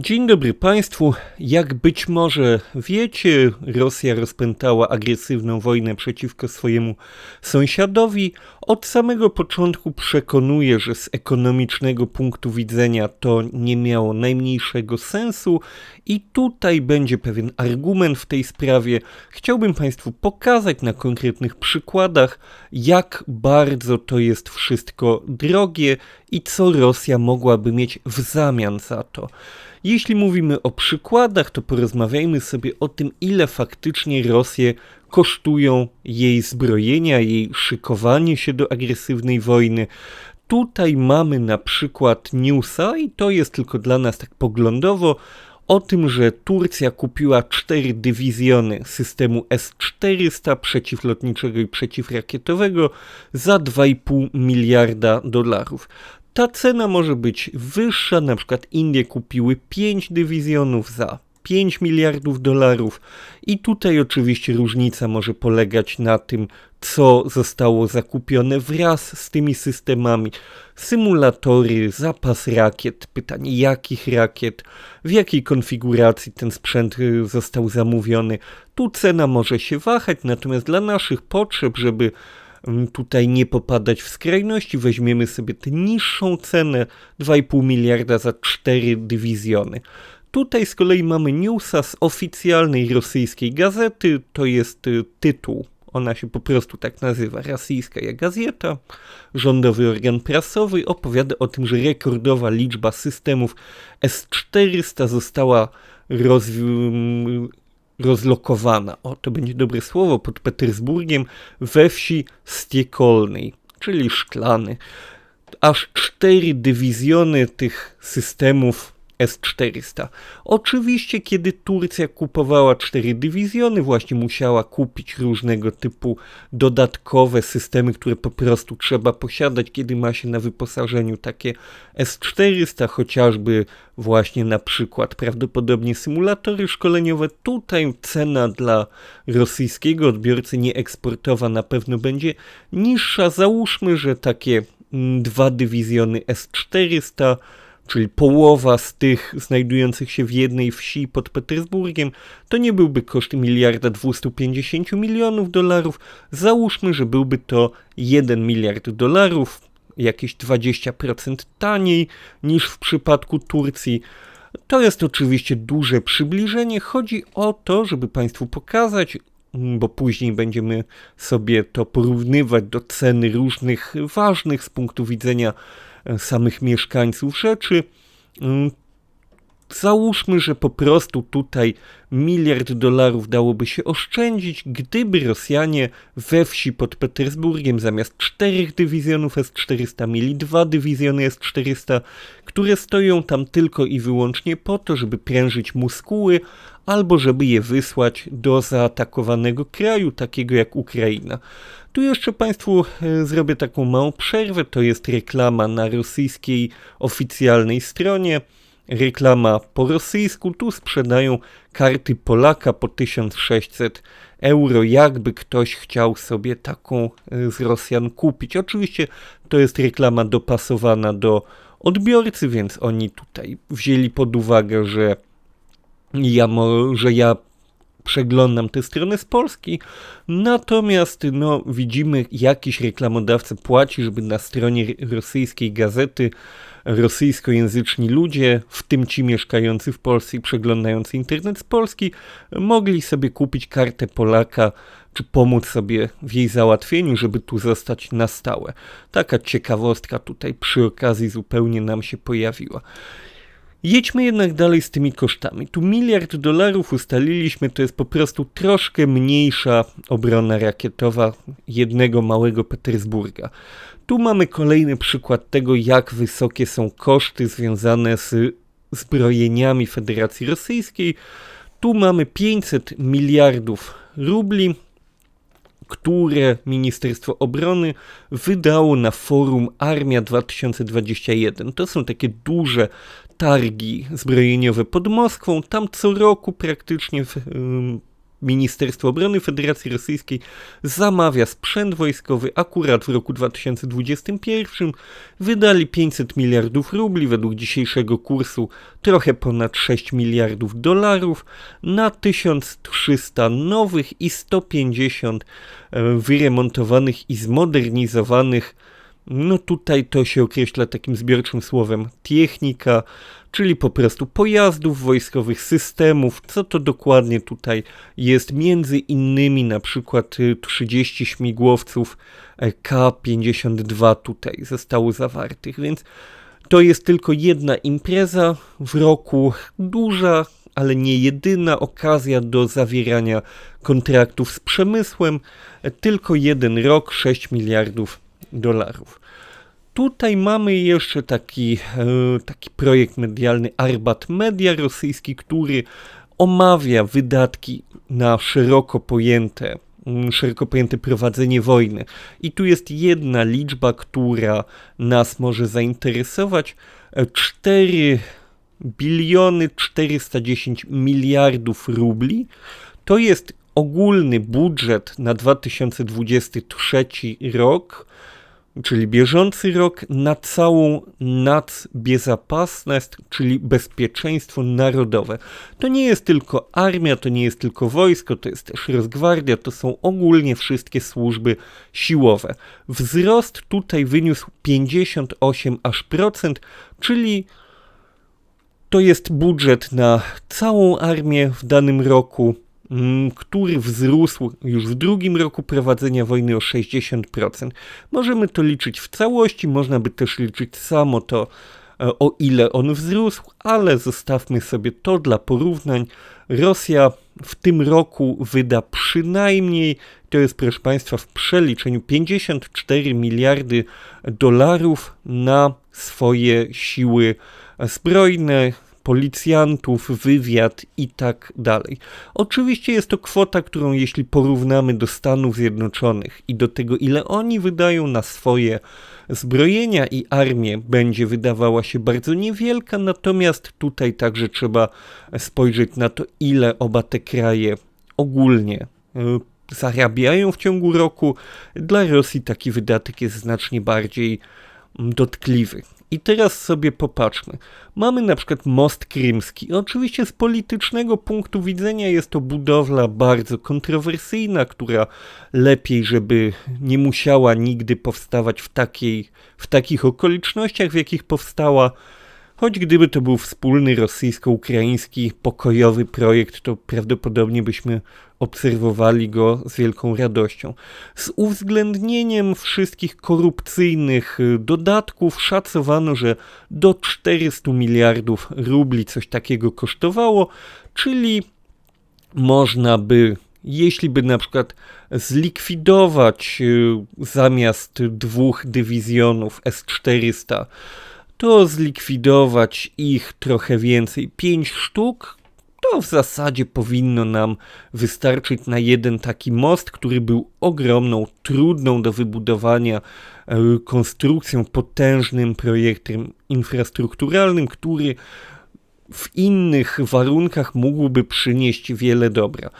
Dzień dobry Państwu. Jak być może wiecie, Rosja rozpętała agresywną wojnę przeciwko swojemu sąsiadowi. Od samego początku przekonuje, że z ekonomicznego punktu widzenia to nie miało najmniejszego sensu i tutaj będzie pewien argument w tej sprawie. Chciałbym Państwu pokazać na konkretnych przykładach, jak bardzo to jest wszystko drogie i co Rosja mogłaby mieć w zamian za to. Jeśli mówimy o przykładach, to porozmawiajmy sobie o tym, ile faktycznie Rosję kosztują jej zbrojenia, jej szykowanie się do agresywnej wojny. Tutaj mamy na przykład newsa, i to jest tylko dla nas tak poglądowo, o tym, że Turcja kupiła cztery dywizjony systemu S-400 przeciwlotniczego i przeciwrakietowego za 2,5 miliarda dolarów ta cena może być wyższa, na przykład Indie kupiły 5 dywizjonów za 5 miliardów dolarów i tutaj oczywiście różnica może polegać na tym, co zostało zakupione wraz z tymi systemami. Symulatory, zapas rakiet, pytanie jakich rakiet, w jakiej konfiguracji ten sprzęt y, został zamówiony. Tu cena może się wahać, natomiast dla naszych potrzeb, żeby tutaj nie popadać w skrajności, weźmiemy sobie tę niższą cenę 2,5 miliarda za 4 dywizjony. Tutaj z kolei mamy newsa z oficjalnej rosyjskiej gazety, to jest y, tytuł, ona się po prostu tak nazywa, rosyjska gazeta, rządowy organ prasowy, opowiada o tym, że rekordowa liczba systemów S-400 została rozwi- rozlokowana, o to będzie dobre słowo, pod Petersburgiem we wsi Stiekolnej, czyli Szklany. Aż cztery dywizjony tych systemów S-400. Oczywiście, kiedy Turcja kupowała cztery dywizjony, właśnie musiała kupić różnego typu dodatkowe systemy, które po prostu trzeba posiadać, kiedy ma się na wyposażeniu takie S-400, chociażby właśnie na przykład prawdopodobnie symulatory szkoleniowe. Tutaj cena dla rosyjskiego odbiorcy nieeksportowa na pewno będzie niższa. Załóżmy, że takie mm, dwa dywizjony S-400 czyli połowa z tych znajdujących się w jednej wsi pod Petersburgiem, to nie byłby koszt miliarda 250 milionów dolarów. Załóżmy, że byłby to 1 miliard dolarów, jakieś 20% taniej niż w przypadku Turcji. To jest oczywiście duże przybliżenie. Chodzi o to, żeby Państwu pokazać, bo później będziemy sobie to porównywać do ceny różnych ważnych z punktu widzenia samych mieszkańców rzeczy. Załóżmy, że po prostu tutaj miliard dolarów dałoby się oszczędzić, gdyby Rosjanie we wsi pod Petersburgiem zamiast czterech dywizjonów S-400 mieli dwa dywizjony S-400, które stoją tam tylko i wyłącznie po to, żeby prężyć muskuły albo żeby je wysłać do zaatakowanego kraju, takiego jak Ukraina. Tu jeszcze Państwu e, zrobię taką małą przerwę. To jest reklama na rosyjskiej oficjalnej stronie. Reklama po rosyjsku. Tu sprzedają karty Polaka po 1600 euro, jakby ktoś chciał sobie taką e, z Rosjan kupić. Oczywiście to jest reklama dopasowana do odbiorcy, więc oni tutaj wzięli pod uwagę, że ja, że ja przeglądam te strony z Polski, natomiast no, widzimy, jakiś reklamodawca płaci, żeby na stronie rosyjskiej gazety rosyjskojęzyczni ludzie, w tym ci mieszkający w Polsce i przeglądający internet z Polski, mogli sobie kupić kartę Polaka, czy pomóc sobie w jej załatwieniu, żeby tu zostać na stałe. Taka ciekawostka tutaj przy okazji zupełnie nam się pojawiła. Jedźmy jednak dalej z tymi kosztami. Tu miliard dolarów ustaliliśmy, to jest po prostu troszkę mniejsza obrona rakietowa jednego małego Petersburga. Tu mamy kolejny przykład tego, jak wysokie są koszty związane z zbrojeniami Federacji Rosyjskiej. Tu mamy 500 miliardów rubli, które Ministerstwo Obrony wydało na forum Armia 2021. To są takie duże targi zbrojeniowe pod Moskwą. Tam co roku praktycznie Ministerstwo Obrony Federacji Rosyjskiej zamawia sprzęt wojskowy akurat w roku 2021. Wydali 500 miliardów rubli, według dzisiejszego kursu trochę ponad 6 miliardów dolarów, na 1300 nowych i 150 e, wyremontowanych i zmodernizowanych no tutaj to się określa takim zbiorczym słowem technika, czyli po prostu pojazdów wojskowych, systemów. Co to dokładnie tutaj jest? Między innymi na przykład 30 y, śmigłowców e, K-52 tutaj zostało zawartych, więc to jest tylko jedna impreza w roku, duża, ale nie jedyna okazja do zawierania kontraktów z przemysłem. E, tylko jeden rok, 6 miliardów dolarów. Tutaj mamy jeszcze taki, e, taki projekt medialny Arbat Media rosyjski, który omawia wydatki na szeroko pojęte mm, szeroko pojęte prowadzenie wojny. I tu jest jedna liczba, która nas może zainteresować. 4 biliony 410 miliardów rubli to jest ogólny budżet na 2023 rok czyli bieżący rok na całą nacbezapasność, czyli bezpieczeństwo narodowe. To nie jest tylko armia, to nie jest tylko wojsko, to jest też rozgwardia, to są ogólnie wszystkie służby siłowe. Wzrost tutaj wyniósł 58 aż procent, czyli to jest budżet na całą armię w danym roku który wzrósł już w drugim roku prowadzenia wojny o 60%. Możemy to liczyć w całości, można by też liczyć samo to, e, o ile on wzrósł, ale zostawmy sobie to dla porównań. Rosja w tym roku wyda przynajmniej, to jest proszę Państwa w przeliczeniu 54 miliardy dolarów na swoje siły zbrojne, policjantów, wywiad i tak dalej. Oczywiście jest to kwota, którą jeśli porównamy do Stanów Zjednoczonych i do tego, ile oni wydają na swoje zbrojenia i armię, będzie wydawała się bardzo niewielka, natomiast tutaj także trzeba spojrzeć na to, ile oba te kraje ogólnie e, zarabiają w ciągu roku. Dla Rosji taki wydatek jest znacznie bardziej dotkliwy. I teraz sobie popatrzmy. Mamy na przykład most krymski. Oczywiście z politycznego punktu widzenia jest to budowla bardzo kontrowersyjna, która lepiej, żeby nie musiała nigdy powstawać w, takiej, w takich okolicznościach, w jakich powstała. Choć gdyby to był wspólny rosyjsko-ukraiński pokojowy projekt, to prawdopodobnie byśmy obserwowali go z wielką radością. Z uwzględnieniem wszystkich korupcyjnych y, dodatków szacowano, że do 400 miliardów rubli coś takiego kosztowało, czyli można by jeśli by na przykład zlikwidować y, zamiast dwóch dywizjonów S-400 to zlikwidować ich trochę więcej, 5 sztuk, to w zasadzie powinno nam wystarczyć na jeden taki most, który był ogromną, trudną do wybudowania e, konstrukcją, potężnym projektem infrastrukturalnym, który w innych warunkach mógłby przynieść wiele dobra.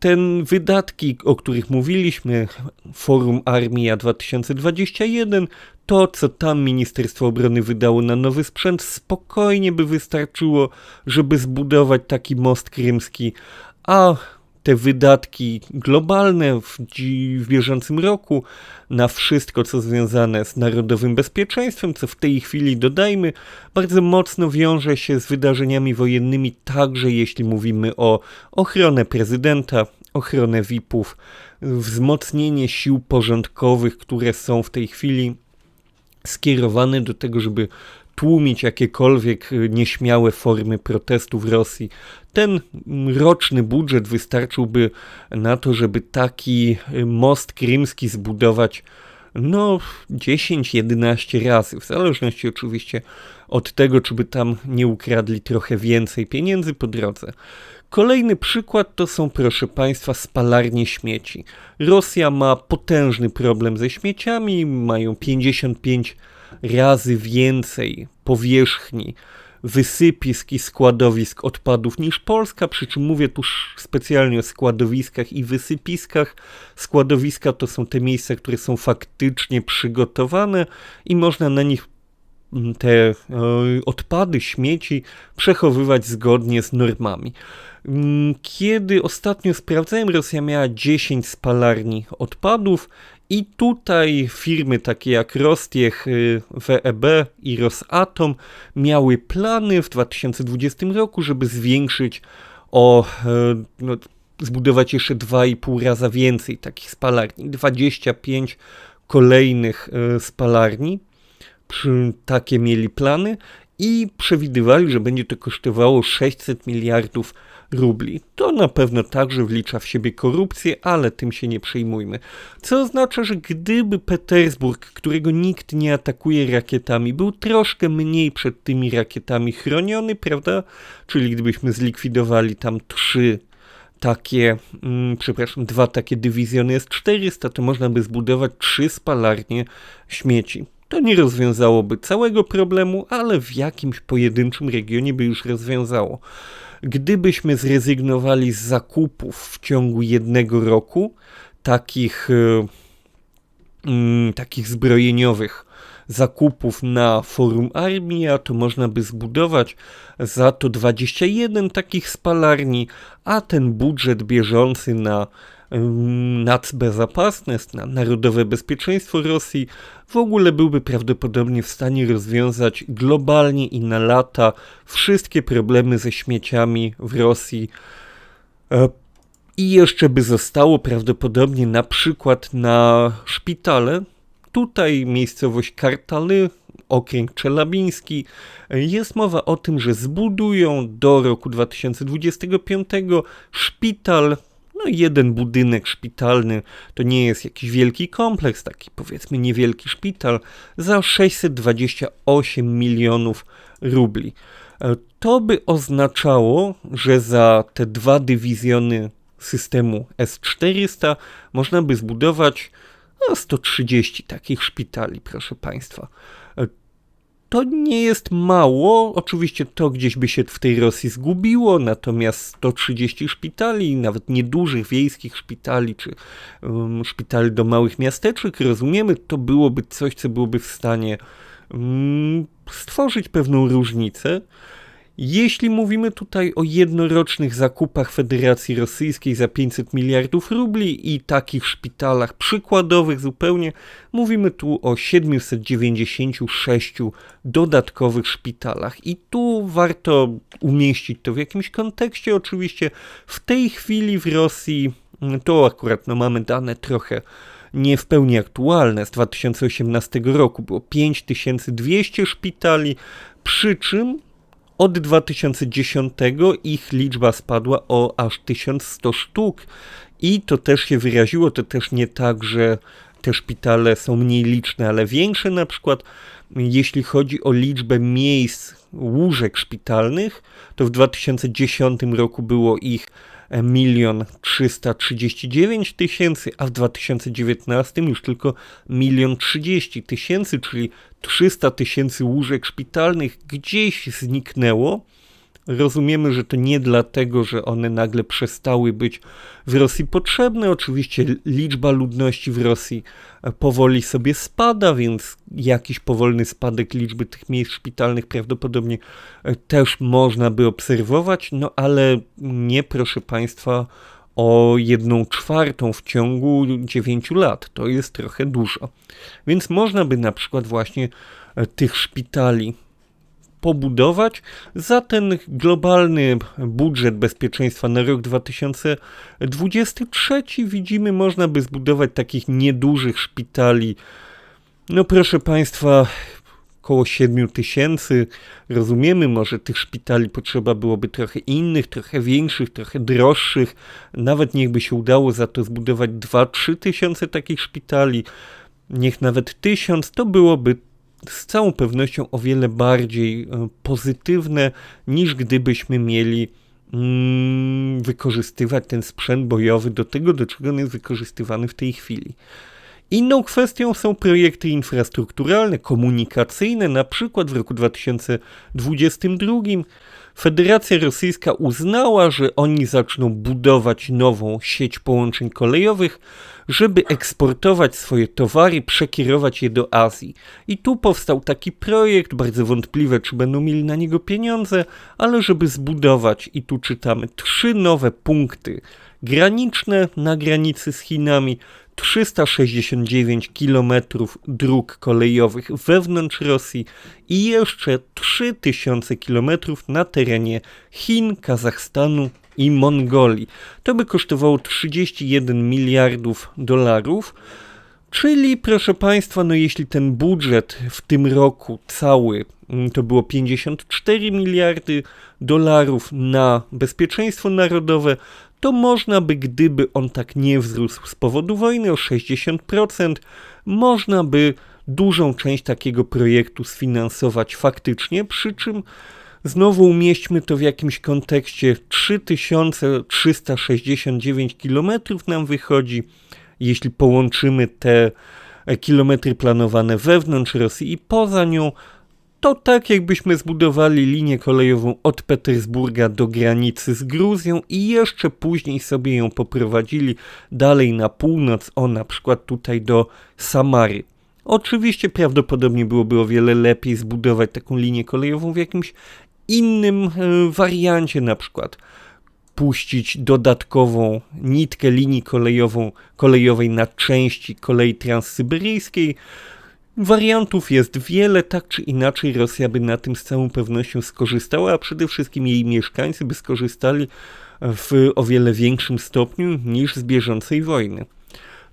Ten wydatki, o których mówiliśmy, Forum Armia 2021, to co tam Ministerstwo Obrony wydało na nowy sprzęt, spokojnie by wystarczyło, żeby zbudować taki most krymski, a te wydatki globalne w, w bieżącym roku na wszystko, co związane z narodowym bezpieczeństwem, co w tej chwili dodajmy, bardzo mocno wiąże się z wydarzeniami wojennymi, także jeśli mówimy o ochronę prezydenta, ochronę VIP-ów, wzmocnienie sił porządkowych, które są w tej chwili skierowane do tego, żeby tłumić jakiekolwiek y, nieśmiałe formy protestu w Rosji. Ten roczny budżet wystarczyłby na to, żeby taki y, most krymski zbudować no 10-11 razy, w zależności oczywiście od tego, czy by tam nie ukradli trochę więcej pieniędzy po drodze. Kolejny przykład to są, proszę Państwa, spalarnie śmieci. Rosja ma potężny problem ze śmieciami, mają 55 razy więcej powierzchni wysypisk i składowisk odpadów niż Polska, przy czym mówię tu specjalnie o składowiskach i wysypiskach. Składowiska to są te miejsca, które są faktycznie przygotowane i można na nich mm, te e, odpady, śmieci przechowywać zgodnie z normami. Mm, kiedy ostatnio sprawdzałem, Rosja miała 10 spalarni odpadów i tutaj firmy takie jak Rostiech, y, WEB i Rosatom miały plany w 2020 roku, żeby zwiększyć o, e, no, zbudować jeszcze 2,5 raza więcej takich spalarni. 25 kolejnych e, spalarni. Takie mieli plany i przewidywali, że będzie to kosztowało 600 miliardów rubli. To na pewno także wlicza w siebie korupcję, ale tym się nie przejmujmy. Co oznacza, że gdyby Petersburg, którego nikt nie atakuje rakietami, był troszkę mniej przed tymi rakietami chroniony, prawda? Czyli gdybyśmy zlikwidowali tam trzy takie, mm, przepraszam, dwa takie dywizjony S-400, to można by zbudować trzy spalarnie śmieci. To nie rozwiązałoby całego problemu, ale w jakimś pojedynczym regionie by już rozwiązało. Gdybyśmy zrezygnowali z zakupów w ciągu jednego roku, takich, yy, takich zbrojeniowych zakupów na forum Armia, to można by zbudować za to 21 takich spalarni, a ten budżet bieżący na nacbezapasność, na narodowe bezpieczeństwo Rosji, w ogóle byłby prawdopodobnie w stanie rozwiązać globalnie i na lata wszystkie problemy ze śmieciami w Rosji. E, I jeszcze by zostało prawdopodobnie na przykład na szpitale. Tutaj miejscowość Kartaly, okręg czelabiński. Jest mowa o tym, że zbudują do roku 2025 szpital no jeden budynek szpitalny to nie jest jakiś wielki kompleks, taki powiedzmy niewielki szpital, za 628 milionów rubli. E, to by oznaczało, że za te dwa dywizjony systemu S-400 można by zbudować no, 130 takich szpitali, proszę Państwa. To nie jest mało, oczywiście to gdzieś by się w tej Rosji zgubiło, natomiast 130 szpitali, nawet niedużych wiejskich szpitali, czy um, szpitali do małych miasteczek, rozumiemy, to byłoby coś, co byłoby w stanie um, stworzyć pewną różnicę. Jeśli mówimy tutaj o jednorocznych zakupach Federacji Rosyjskiej za 500 miliardów rubli i takich szpitalach przykładowych zupełnie, mówimy tu o 796 dodatkowych szpitalach. I tu warto umieścić to w jakimś kontekście. Oczywiście w tej chwili w Rosji, to akurat no, mamy dane trochę nie w pełni aktualne, z 2018 roku było 5200 szpitali, przy czym od 2010 ich liczba spadła o aż 1100 sztuk i to też się wyraziło, to też nie tak, że te szpitale są mniej liczne, ale większe na przykład. Jeśli chodzi o liczbę miejsc łóżek szpitalnych, to w 2010 roku było ich milion 339 tysięcy, a w 2019 już tylko milion 30 tysięcy, czyli 300 tysięcy łóżek szpitalnych gdzieś zniknęło. Rozumiemy, że to nie dlatego, że one nagle przestały być w Rosji potrzebne. Oczywiście liczba ludności w Rosji powoli sobie spada, więc jakiś powolny spadek liczby tych miejsc szpitalnych prawdopodobnie też można by obserwować, no ale nie, proszę Państwa, o jedną czwartą w ciągu 9 lat. To jest trochę dużo. Więc można by na przykład właśnie tych szpitali pobudować za ten globalny budżet bezpieczeństwa na rok 2023 widzimy, można by zbudować takich niedużych szpitali. No proszę Państwa, około 7 tysięcy. Rozumiemy, może tych szpitali potrzeba byłoby trochę innych, trochę większych, trochę droższych. Nawet niechby się udało za to zbudować 2-3 tysiące takich szpitali. Niech nawet tysiąc, to byłoby z całą pewnością o wiele bardziej e, pozytywne niż gdybyśmy mieli mm, wykorzystywać ten sprzęt bojowy do tego, do czego on jest wykorzystywany w tej chwili. Inną kwestią są projekty infrastrukturalne, komunikacyjne, na przykład w roku 2022 Federacja Rosyjska uznała, że oni zaczną budować nową sieć połączeń kolejowych, żeby eksportować swoje towary, przekierować je do Azji. I tu powstał taki projekt, bardzo wątpliwe, czy będą mieli na niego pieniądze, ale żeby zbudować, i tu czytamy, trzy nowe punkty graniczne na granicy z Chinami, 369 km dróg kolejowych wewnątrz Rosji i jeszcze 3000 km na terenie Chin, Kazachstanu i Mongolii. To by kosztowało 31 miliardów dolarów. Czyli, proszę Państwa, no jeśli ten budżet w tym roku cały mm, to było 54 miliardy dolarów na bezpieczeństwo narodowe, to można by, gdyby on tak nie wzrósł z powodu wojny o 60%, można by dużą część takiego projektu sfinansować faktycznie, przy czym znowu umieśćmy to w jakimś kontekście. 3369 km nam wychodzi, jeśli połączymy te kilometry planowane wewnątrz Rosji i poza nią, to tak jakbyśmy zbudowali linię kolejową od Petersburga do granicy z Gruzją i jeszcze później sobie ją poprowadzili dalej na północ, o na przykład tutaj do Samary. Oczywiście prawdopodobnie byłoby o wiele lepiej zbudować taką linię kolejową w jakimś innym e, wariancie, na przykład puścić dodatkową nitkę linii kolejową, kolejowej na części kolei transsyberyjskiej, Wariantów jest wiele, tak czy inaczej Rosja by na tym z całą pewnością skorzystała, a przede wszystkim jej mieszkańcy by skorzystali w o wiele większym stopniu niż z bieżącej wojny.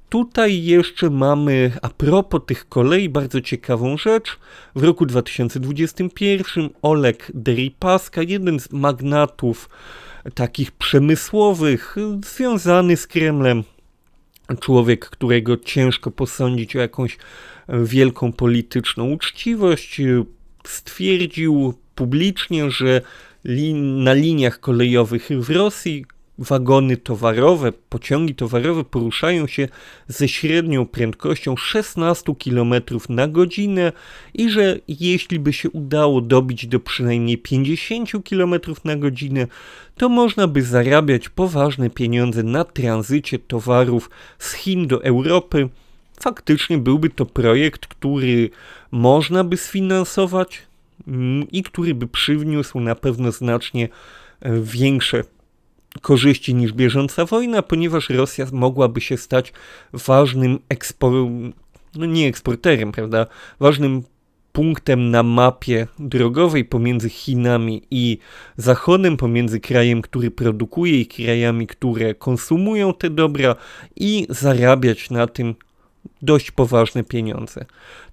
Tutaj jeszcze mamy, a propos tych kolei, bardzo ciekawą rzecz. W roku 2021 Oleg Deripaska, jeden z magnatów takich przemysłowych, związany z Kremlem, człowiek, którego ciężko posądzić o jakąś wielką polityczną uczciwość, stwierdził publicznie, że na liniach kolejowych w Rosji wagony towarowe, pociągi towarowe poruszają się ze średnią prędkością 16 km na godzinę i że jeśli by się udało dobić do przynajmniej 50 km na godzinę, to można by zarabiać poważne pieniądze na tranzycie towarów z Chin do Europy. Faktycznie byłby to projekt, który można by sfinansować mm, i który by przywniósł na pewno znacznie e, większe korzyści niż bieżąca wojna, ponieważ Rosja mogłaby się stać ważnym eksportem, no nie eksporterem, prawda, ważnym punktem na mapie drogowej pomiędzy Chinami i Zachodem, pomiędzy krajem, który produkuje i krajami, które konsumują te dobra i zarabiać na tym dość poważne pieniądze.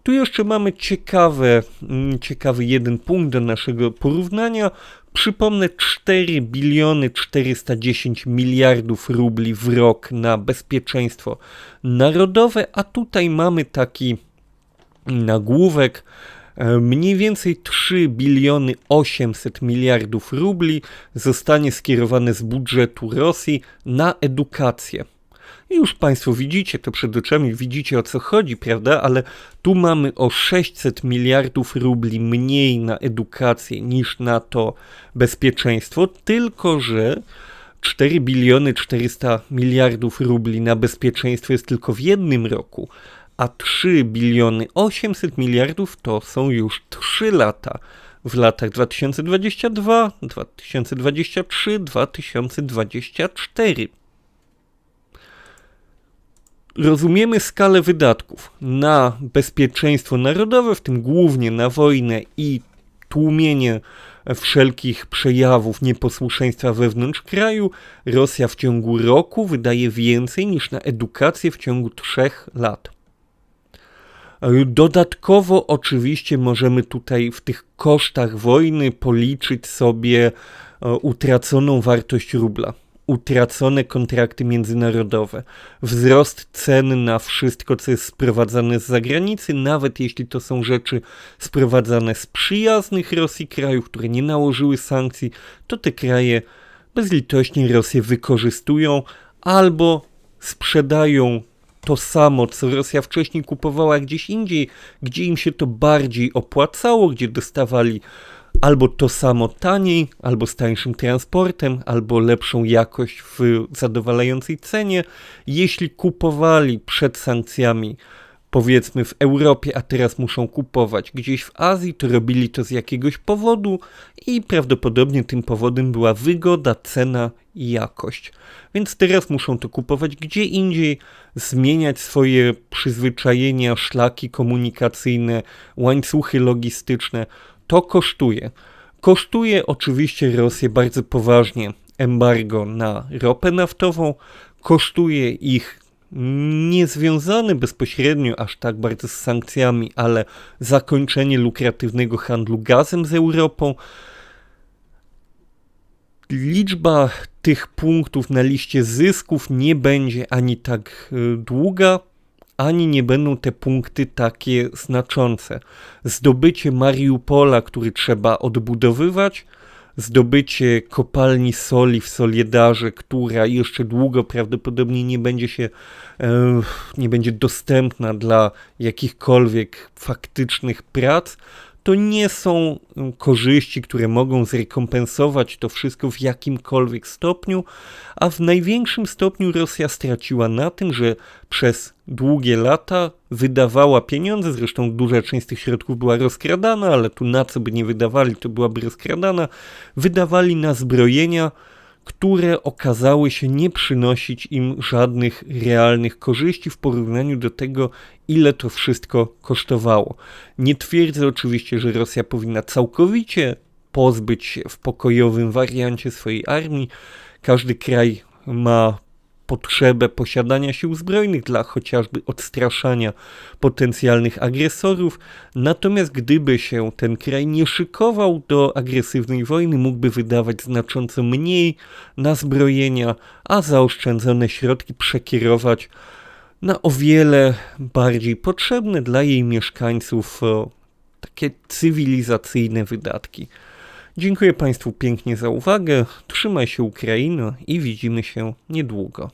Tu jeszcze mamy ciekawe, mm, ciekawy jeden punkt do naszego porównania. Przypomnę 4 biliony 410 miliardów rubli w rok na bezpieczeństwo narodowe, a tutaj mamy taki nagłówek e, mniej więcej 3 biliony 800 miliardów rubli zostanie skierowane z budżetu Rosji na edukację. Już Państwo widzicie to przed oczami, widzicie o co chodzi, prawda? Ale tu mamy o 600 miliardów rubli mniej na edukację niż na to bezpieczeństwo, tylko że 4 biliony 400 miliardów rubli na bezpieczeństwo jest tylko w jednym roku, a 3 biliony 800 miliardów to są już 3 lata. W latach 2022, 2023, 2024 rozumiemy skalę wydatków na bezpieczeństwo narodowe, w tym głównie na wojnę i tłumienie wszelkich przejawów nieposłuszeństwa wewnątrz kraju, Rosja w ciągu roku wydaje więcej niż na edukację w ciągu trzech lat. Dodatkowo oczywiście możemy tutaj w tych kosztach wojny policzyć sobie e, utraconą wartość rubla utracone kontrakty międzynarodowe, wzrost cen na wszystko, co jest sprowadzane z zagranicy, nawet jeśli to są rzeczy sprowadzane z przyjaznych Rosji krajów, które nie nałożyły sankcji, to te kraje bezlitośnie Rosję wykorzystują albo sprzedają to samo, co Rosja wcześniej kupowała gdzieś indziej, gdzie im się to bardziej opłacało, gdzie dostawali albo to samo taniej, albo z tańszym transportem, albo lepszą jakość w zadowalającej cenie. Jeśli kupowali przed sankcjami, powiedzmy w Europie, a teraz muszą kupować gdzieś w Azji, to robili to z jakiegoś powodu i prawdopodobnie tym powodem była wygoda, cena i jakość. Więc teraz muszą to kupować gdzie indziej, zmieniać swoje przyzwyczajenia, szlaki komunikacyjne, łańcuchy logistyczne. To kosztuje. Kosztuje oczywiście Rosję bardzo poważnie embargo na ropę naftową, kosztuje ich niezwiązany bezpośrednio aż tak bardzo z sankcjami, ale zakończenie lukratywnego handlu gazem z Europą. Liczba tych punktów na liście zysków nie będzie ani tak y, długa, ani nie będą te punkty takie znaczące. Zdobycie Mariupola, który trzeba odbudowywać, zdobycie kopalni soli w Soliedarze, która jeszcze długo prawdopodobnie nie będzie się, e, nie będzie dostępna dla jakichkolwiek faktycznych prac, to nie są mm, korzyści, które mogą zrekompensować to wszystko w jakimkolwiek stopniu, a w największym stopniu Rosja straciła na tym, że przez długie lata wydawała pieniądze, zresztą duża część tych środków była rozkradana, ale tu na co by nie wydawali, to byłaby rozkradana, wydawali na zbrojenia, które okazały się nie przynosić im żadnych realnych korzyści w porównaniu do tego, ile to wszystko kosztowało. Nie twierdzę oczywiście, że Rosja powinna całkowicie pozbyć się w pokojowym wariancie swojej armii. Każdy kraj ma potrzebę posiadania sił zbrojnych dla chociażby odstraszania potencjalnych agresorów. Natomiast gdyby się ten kraj nie szykował do agresywnej wojny, mógłby wydawać znacząco mniej na zbrojenia, a zaoszczędzone środki przekierować na o wiele bardziej potrzebne dla jej mieszkańców takie cywilizacyjne wydatki. Dziękuję Państwu pięknie za uwagę. Trzymaj się Ukraino i widzimy się niedługo.